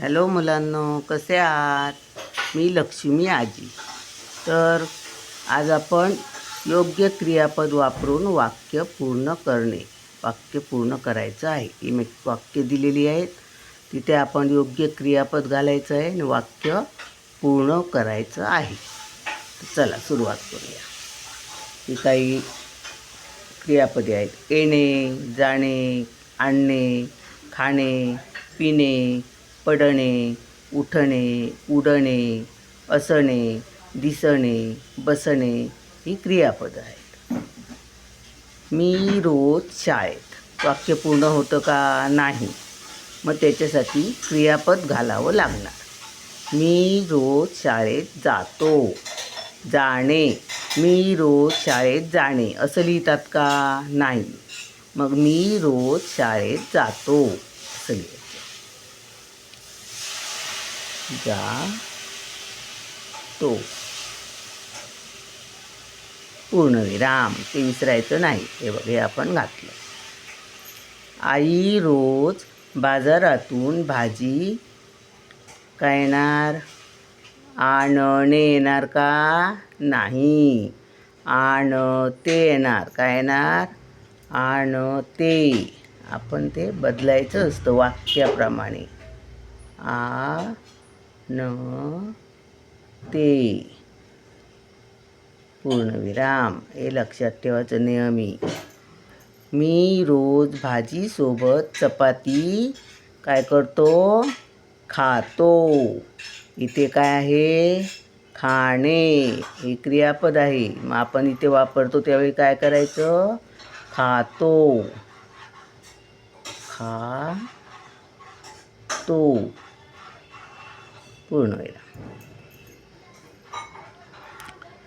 Hello मुलांनो कसे आहात? मी लक्ष्मी आजी. तर आज आपण योग्य क्रियापद वापरून वाक्य पूर्ण करणे वाक्य पूर्ण करायचं आहे. इमे मी वाक्य दिलेली आहेत. तिथे आपण योग्य क्रियापद घालायचं आहे आणि वाक्य पूर्ण करायचं आहे. चला सुरुवात करूया. ही काही क्रियापदे आहेत. येणे जाणे आणणे खाणे पिणे पडणे उठणे उडणे असणे दिसणे बसणे ही क्रियापदं आहेत. मी रोज शाळेत. वाक्य पूर्ण होतं का? नाही. मग त्याच्यासाठी क्रियापद घालावं लागणार. मी रोज शाळेत जातो. जाणे. मी रोज शाळेत जाणे. असं लिहितात का? नाही. मग मी रोज शाळेत जातो. असं लिहितात. जा तो पूर्णविराम ते विसरायचं नाही. हे बघ हे आपण घातलं. आई रोज बाजारातून भाजी काय येणार आणणे येणार का? नाही. आणते येणार. काय येणार? आणते आपण ते बदलायचं असतं वाक्याप्रमाणे. आ न ते. पूर्णविराम हे लक्षात ठेवायचं नेहमी. मी रोज भाजीसोबत चपाती काय करतो? खातो. इथे काय आहे? खाणे. हे क्रियापद आहे. मग आपण इथे वापरतो त्यावेळी काय करायचं? खातो. खा तो पूर्ण व्हायला.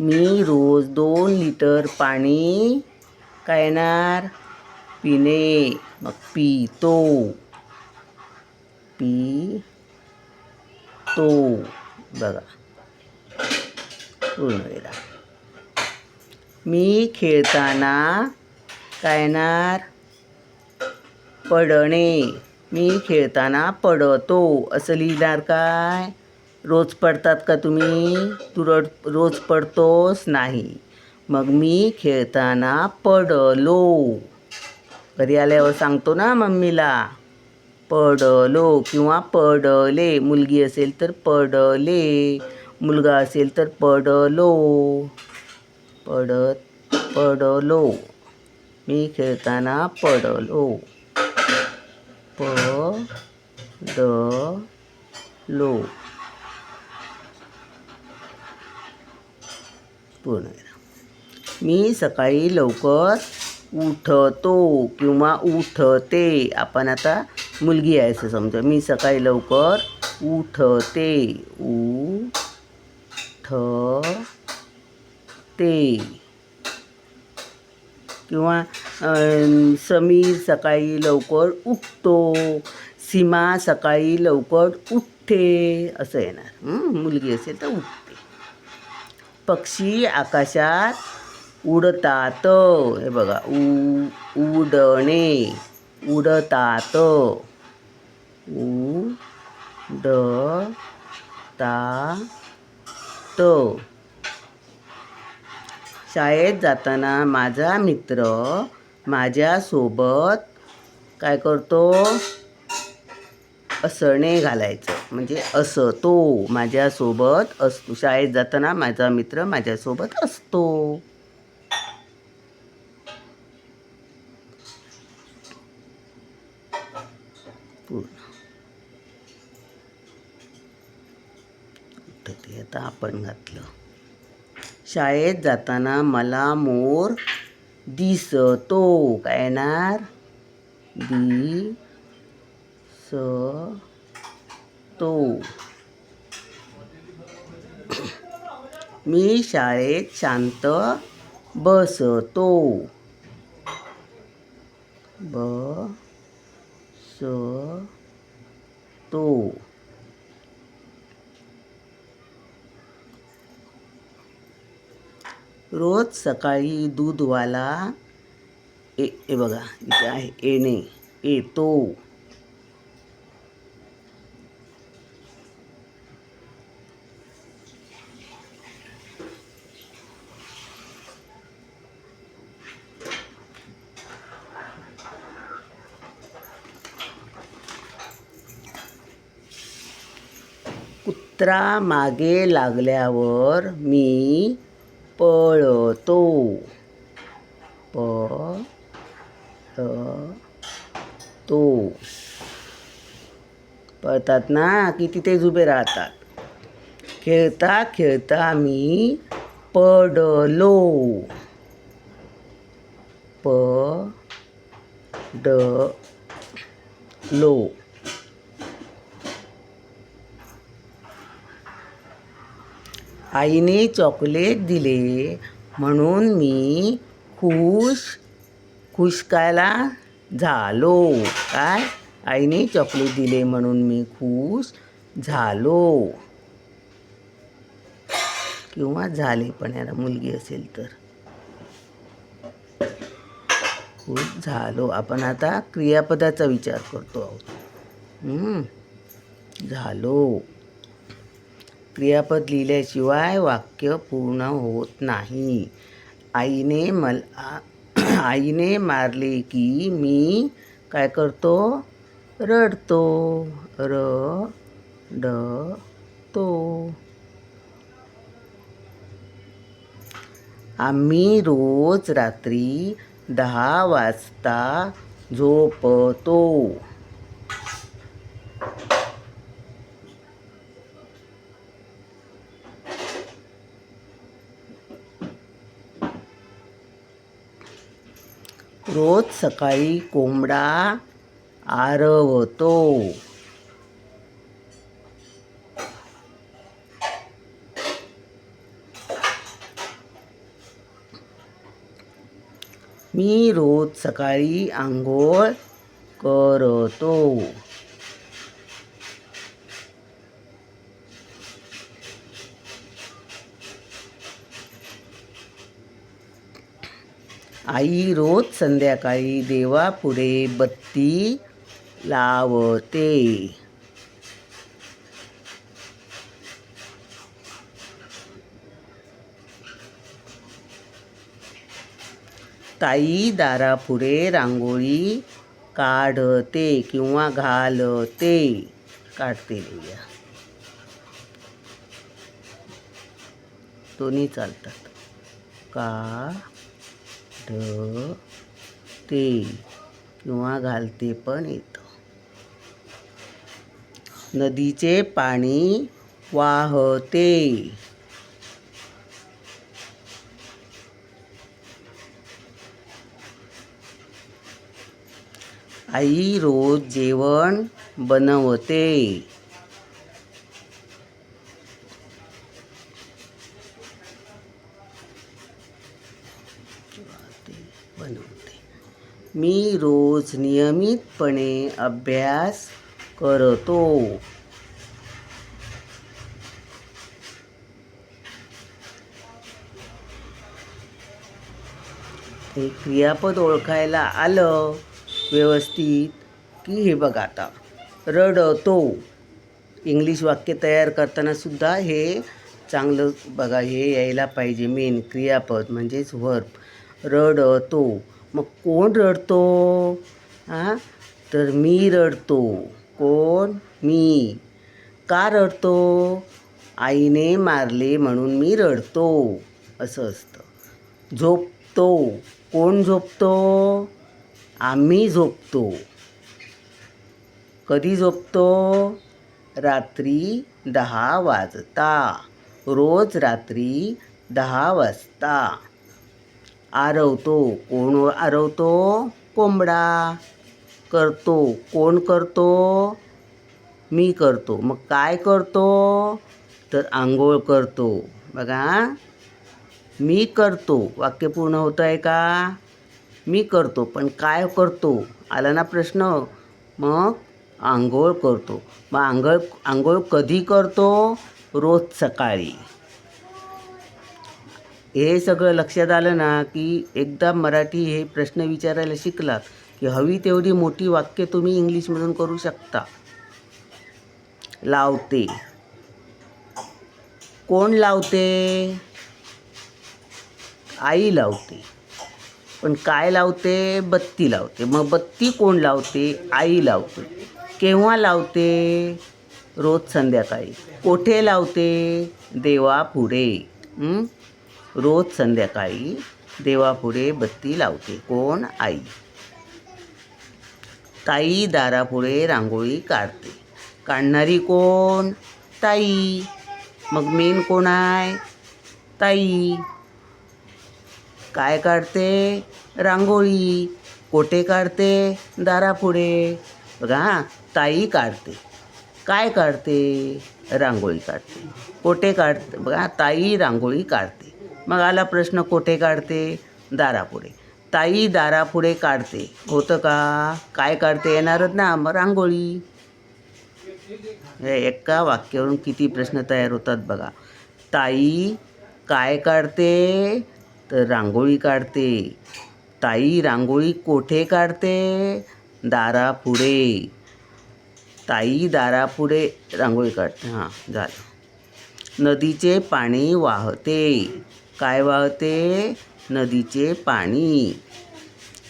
मी रोज दोन लिटर पाणी काय येणार पिणे. मग पितो. पी तो बघा. पूर्ण वेळा मी खेळताना काय येणार पडणे. मी खेळताना पडतो. असं लिहिणार काय? रोज पडतात का तुम्ही? तू रोज रोज पडतोस नाही. मग मी खेळताना पडलो. घरी आल्यावर सांगतो ना मम्मीला पडलो किंवा पडले. मुलगी असेल तर पडले. मुलगा असेल तर पडलो. पडत पडलो. मी खेळताना पडलो. प ड लो. पूर्ण मी सकाळी लवकर उठतो किंवा उठते. आपण आता मुलगी आहे असं समजा. मी सकाळी लवकर उठते. उ ठ ते किंवा समीर सकाळी लवकर उठतो सीमा सकाळी लवकर उठते असं येणार. मुलगी असेल तर उठते. पक्षी आकाशात उडतात. हे बघा उ उडणे उडतात. उ ड ता त शाळेत जाताना माझा मित्र माझ्यासोबत काय करतो? असणे घालायचं. म्हणजे असं तो माझ्यासोबत असतो शाळेत जाताना माझा मित्र माझ्यासोबत असतो. ते आता आपण घातलं. शाळेत जाताना मला मोर दिसतो काय येणार दी स तो मी शाळेत शांत बसतो. ब स तो रोज सकाळी दूधवाला ए हे बघा इथे आहे येणे येतो. कुत्रा मागे लागल्यावर मी पळतो. प तो पळतात ना की तिथेच उभे राहतात. खेळता खेळता मी पडलो. प ड लो आईने चॉकलेट दिले म्हणून मी खुश खुशकायला झालो. काय? आईने चॉकलेट दिले म्हणून मी खुश झालो. किंवा झाले पण याला मुलगी असेल तर. खुश झालो. आपण आता क्रियापदाचा विचार करतो आहोत. झालो. क्रियापद लिहिल्याशिवाय वाक्य पूर्ण होत नाही. आईने मला आईने मारले की मी काय करतो? रडतो. र ड तो आम्ही रोज रात्री दहा वाजता झोपतो. रोज सकाळी कोंबडा आरवतो. मी रोज सकाळी आंघोळ करतो. आई रोज संध्याकाळी देवापुढे बत्ती लावते. ताई दारापुढे रांगोळी काढते किंवा घालते. काढते लिहूया. दोन्ही चालतात. का? ढ ते किंवा घालते पण येतं. नदीचे पाणी वाहते. आई रोज जेवण बनवते. मी रोज नियमितपणे अभ्यास करतो. हे क्रियापद ओळखायला आलं व्यवस्थित की हे बघा आता रडतो. इंग्लिश वाक्य तयार करताना सुद्धा हे चांगलं बघा हे यायला पाहिजे. मेन क्रियापद म्हणजेच वर्ब. रडतो. मग कोण रडतो? हां तर मी रडतो. कोण? मी. का रडतो? आईने मारले म्हणून मी रडतो. असं असतं. झोपतो. कोण झोपतो? आम्ही झोपतो. कधी झोपतो? रात्री दहा वाजता. रोज रात्री दहा वाजता. आरवतो कोण आरवतो? कोंबडा करतो कोण करतो? मी करतो. मग काय करतो? तर आंघोळ करतो. बघा मी करतो. वाक्य पूर्ण होतं आहे का? मी करतो. पण काय करतो? आला ना प्रश्न. मग आंघोळ करतो. मग आंघोळ आंघोळ कधी करतो? रोज सकाळी. हे सगळं लक्षात आलं ना की एकदा मराठी हे प्रश्न विचारायला शिकलात की हवी तेवढी मोठी वाक्य तुम्ही इंग्लिशमधून करू शकता. लावते. कोण लावते? आई लावते. पण काय लावते? बत्ती लावते. मग बत्ती कोण लावते? आई लावते. केव्हा लावते? रोज संध्याकाळी. कोठे लावते? देवा पुढे रोज संध्याकाळी देवापुढे बत्ती लावते. कोण? आई. ताई दारापुढे रांगोळी काढते. काढणारी कोण? ताई. मग मेन कोण आहे? ताई. काय काढते? रांगोळी. कोठे काढते? दारापुढे. बघा हां ताई काढते. काय काढते? रांगोळी काढते. कोठे काढते बघा ताई रांगोळी काढते. मग आला प्रश्न कोठे काढते? दारापुढे. ताई दारापुढे काढते. होतं का? काय काढते? येणारच ना मग रांगोळी. हे एका वाक्यावरून किती प्रश्न तयार होतात बघा. ताई काय काढते? तर रांगोळी काढते. ताई रांगोळी कोठे काढते? दारापुढे. ताई दारापुढे रांगोळी काढते. हां झालं. नदीचे पाणी वाहते. काय वाहते नदीचे पाणी.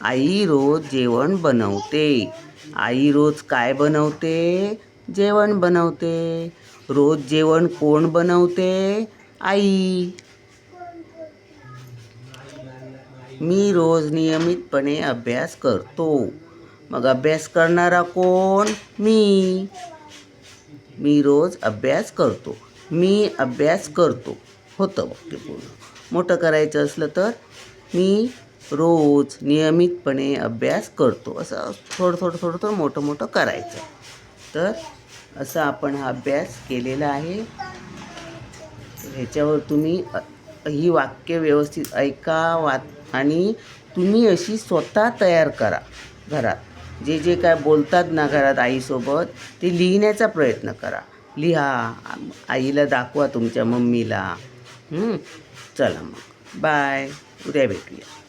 आई रोज जेवण बनवते. आई रोज काय बनवते? जेवण बनवते. रोज जेवण कोण बनवते? आई. मी रोज नियमितपणे अभ्यास करतो. मग अभ्यास करणारा कोण? मी. मी रोज अभ्यास करतो. मी अभ्यास करतो. होतं वाक्य पूर्ण. मोठं करायचं असलं तर मी रोज नियमितपणे अभ्यास करतो. असं थोडं थोडं थोडं थोडं मोठं मोठं करायचं. तर असा आपण हा अभ्यास केलेला आहे. ह्याच्यावर तुम्ही ही वाक्य व्यवस्थित ऐका वाच आणि तुम्ही अशी स्वतः तयार करा घरात. जे जे काय बोलतात ना घरात आईसोबत ते लिहिण्याचा प्रयत्न करा. लिहा आईला दाखवा तुमच्या मम्मीला. चला मग. बाय. उद्या भेटूया.